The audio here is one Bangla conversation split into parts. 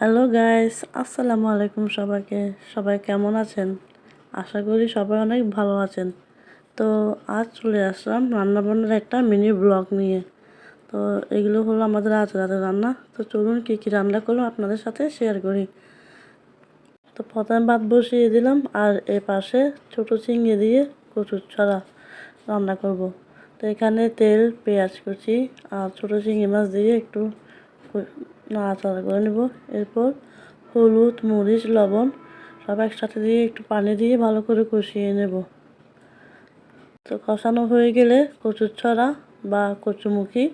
হ্যালো গাইস আসসালামু আলাইকুম সবাইকে। সবাই কেমন আছেন? আশা করি সবাই অনেক ভালো আছেন। তো আজ চলে আসলাম রান্নাবান্নার একটা মিনি ব্লগ নিয়ে। তো এগুলো হলো আমাদের আজ রাতের রান্না। তো চলুন কী কী রান্না করলাম আপনাদের সাথে শেয়ার করি। তো প্রথমে ভাত বসিয়ে দিলাম আর এ পাশে ছোটো চিংড়ি দিয়ে কচুর ছড়া রান্না করব। তো এখানে তেল, পেঁয়াজ কুচি আর ছোটো চিংড়ি মাছ দিয়ে একটু নাড়াচাড়া করে নেব। এরপর হলুদ, মরিচ, লবণ সব একসাথে দিয়ে একটু পানি দিয়ে ভালো করে কষিয়ে নেব। তো কষানো হয়ে গেলে কচুর ছড়া বা কচুমুখী,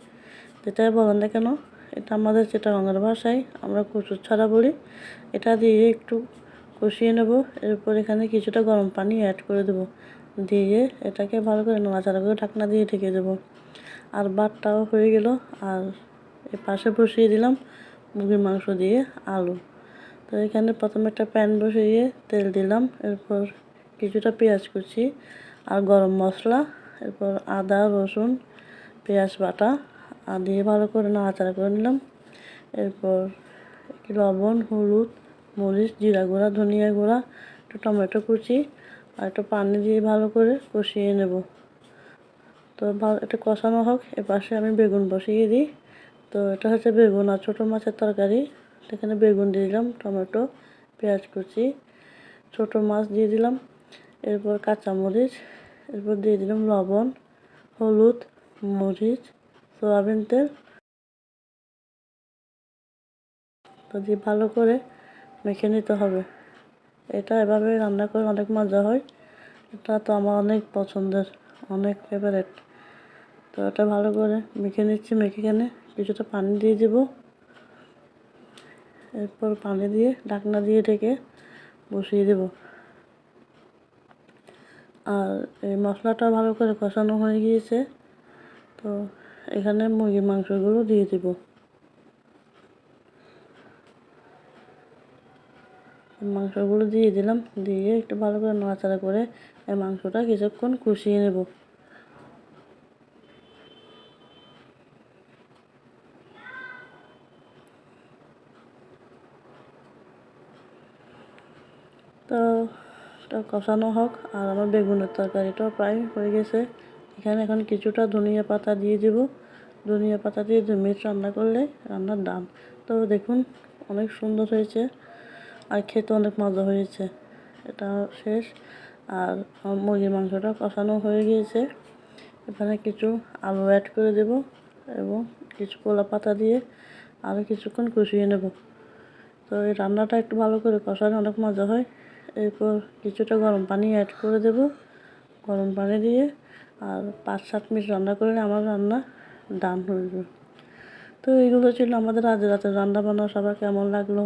যেটাই বলেন না কেন, এটা আমাদের চিটাগাঙ্গের ভাষায় আমরা কচুর ছড়া বলি। এটা দিয়ে একটু কষিয়ে নেব। এরপর এখানে কিছুটা গরম পানি অ্যাড করে দেব। দিয়ে এটাকে ভালো করে নাড়াচাড়া করে ঢাকনা দিয়ে ঢেকে দেবো। আর ভাতটাও হয়ে গেল। আর এ পাশে বসিয়ে দিলাম মুরগির মাংস দিয়ে আলু। তো এখানে প্রথমে একটা প্যান বসিয়ে তেল দিলাম, এরপর কিছুটা পেঁয়াজ কুচি আর গরম মশলা, এরপর আদা, রসুন, পেঁয়াজ বাটা আর দিয়ে ভালো করে নাড়াচাড়া করে নিলাম। এরপর লবণ, হলুদ, মরিচ, জিরা গুঁড়া, ধনিয়া গুঁড়া, একটু টমেটো কুচি আর একটু পানি দিয়ে ভালো করে কষিয়ে নেব। তো ভালো, একটু কষানো হোক, এপাশে আমি বেগুন বসিয়ে দিই। তো এটা হচ্ছে বেগুন আর ছোটো মাছের তরকারি। এখানে বেগুন দিয়ে দিলাম, টমেটো, পেঁয়াজ কুচি, ছোটো মাছ দিয়ে দিলাম, এরপর কাঁচামরিচ, এরপর দিয়ে দিলাম লবণ, হলুদ, মরিচ, সয়াবিন তেল। তো দিয়ে ভালো করে মেখে নিতে হবে। এটা এভাবে রান্না করে অনেক মজা হয়। এটা তো আমার অনেক পছন্দের, অনেক ফেভারেট তো এটা ভালো করে মেখে নিচ্ছি, মেখে কেনে কিছুটা পানি দিয়ে দেব। এরপর পানি দিয়ে ঢাকনা দিয়ে ঢেকে বসিয়ে দেব। আর এই মশলাটা ভালো করে কষানো হয়ে গিয়েছে, তো এখানে মুরগির মাংসগুলো দিয়ে দেব। মাংসগুলো দিয়ে দিলাম, দিয়ে একটু ভালো করে নাড়াচাড়া করে এই মাংসটা কিছুক্ষণ কষিয়ে নেব। তো কষানো হোক। আর আমার বেগুনের তরকারিটাও প্রায় হয়ে গেছে। এখানে এখন কিছুটা ধনিয়া পাতা দিয়ে দেবো। ধনিয়া পাতা দিয়ে দু মিনিট রান্না করলে রান্নার ডান তো দেখুন, অনেক সুন্দর হয়েছে। আর খেতে অনেক মজা হয়েছে। এটা শেষ। আর মুরগির মাংসটা কষানো হয়ে গিয়েছে। এখানে কিছু আলু অ্যাড করে দেব এবং কিছু কলা পাতা দিয়ে আরও কিছুক্ষণ কষিয়ে নেব। তো এই রান্নাটা একটু ভালো করে কষালে অনেক মজা হয়। এরপর কিছুটা গরম পানি অ্যাড করে দেব। গরম পানি দিয়ে আর পাঁচ, সাত মিনিট রান্না করলে আমার রান্না ডান হয়ে যাবে। তো এইগুলো ছিল আমাদের আজ রাতের রান্না বান্না। সবার কেমন লাগল?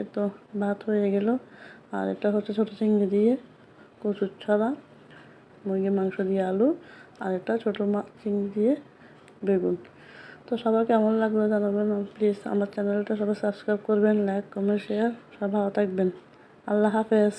এ তো ভাত হয়ে গেল। আর এটা হচ্ছে ছোটো চিংড়ি দিয়ে কচুর ছড়া, মুরগির মাংস দিয়ে আলু, আর এটা ছোটো মাছ চিংড়ি দিয়ে বেগুন। তো সবার কেমন লাগল জানাবেন? প্লিজ আমার চ্যানেলটা সবাই সাবস্ক্রাইব করবেন লাইক কমেন্ট শেয়ার সব ভালো থাকবেন। আল্লাহ হাফেজ